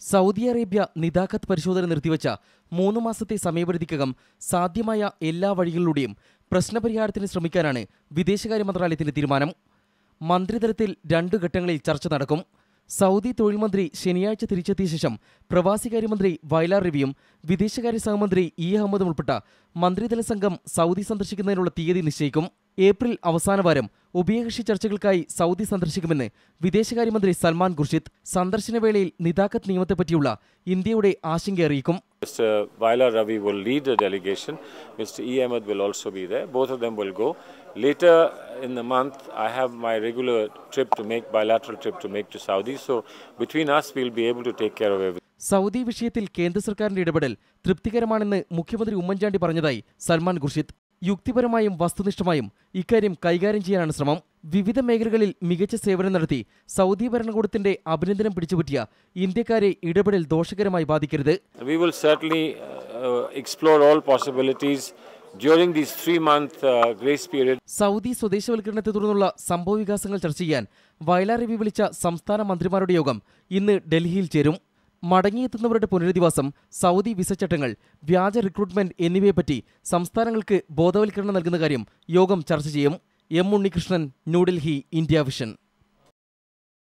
Saudi Arabia Nitaqat പരിശോധന നിർത്തിവച്ച മൂന്ന് മാസത്തെ സമയപരിധിക്കകം സാധ്യമായ എല്ലാ വഴികളിലൂടെയും പ്രശ്നപരിഹാരത്തിന് ശ്രമിക്കാനാണ് വിദേശകാര്യ മന്ത്രാലയത്തിന്റെ തീരുമാനം. മന്ത്രിതലത്തിൽ രണ്ട് ഘട്ടങ്ങളിൽ ചർച്ച നടക്കും. സൗദി തൊഴിൽ മന്ത്രി ശനിയാഴ്ച തിരിച്ചെത്തിയ ശേഷം പ്രവാസികാര്യമന്ത്രി വയലാർ രവിയും വിദേശകാര്യ സഹമന്ത്രി ഇ അഹമ്മദും ഉൾപ്പെട്ട മന്ത്രിതല സംഘം സൗദി സന്ദർശിക്കുന്നതിനുള്ള തീയതി നിശ്ചയിക്കും. ഏപ്രിൽ അവസാന വാരം ഉഭയകക്ഷി ചർച്ചകൾക്കായി സൗദി സന്ദർശിക്കുമെന്ന് വിദേശകാര്യമന്ത്രി സൽമാൻ ഖുർഷിദ് സന്ദർശനവേളയിൽ നിതാഖത്ത് നിയമത്തെപ്പറ്റിയുള്ള ഇന്ത്യയുടെ ആശങ്ക അറിയിക്കും Mr. Vaila Ravi will lead the delegation. Mr. E. Ahmed will also be there. Both of them will go. Later in the month, I have my regular trip to make, bilateral trip to make to Saudi. So between us, we'll be able to take care of everything. Saudi വിഷയത്തിൽ കേന്ദ്ര സർക്കാരിന്റെ ഇടപെടൽ തൃപ്തികരമാണെന്ന് മുഖ്യമന്ത്രി ഉമ്മൻചാണ്ടി പറഞ്ഞതായി സൽമാൻ ഖുർഷിദ് യുക്തിപരമായും വസ്തുനിഷ്ഠമായും ഇക്കാര്യം കൈകാര്യം ചെയ്യാനാണ് ശ്രമം. വിവിധ മേഖലകളിൽ മികച്ച സേവനം നടത്തി സൗദി ഭരണകൂടത്തിന്റെ അഭിനന്ദനം പിടിച്ചുപറ്റിയ ഇന്ത്യക്കാരെ ഇടപെടൽ ദോഷകരമായി ബാധിക്കരുത്. Uh, uh, period. സൗദി സ്വദേശവൽക്കരണത്തെ തുടർന്നുള്ള സംഭവ വികാസങ്ങൾ ചർച്ച ചെയ്യാൻ വയലാർ രവി വിളിച്ച സംസ്ഥാന മന്ത്രിമാരുടെ യോഗം ഇന്ന് ഡൽഹിയിൽ ചേരും. മടങ്ങിയെത്തുന്നവരുടെ പുനരധിവാസം സൗദി വിസ ചട്ടങ്ങൾ വ്യാജ റിക്രൂട്ട്മെന്റ് എന്നിവയെപ്പറ്റി സംസ്ഥാനങ്ങൾക്ക് ബോധവൽക്കരണം നൽകുന്ന കാര്യം യോഗം ചർച്ച ചെയ്യും. M Unnikrishnan New Delhi India vision.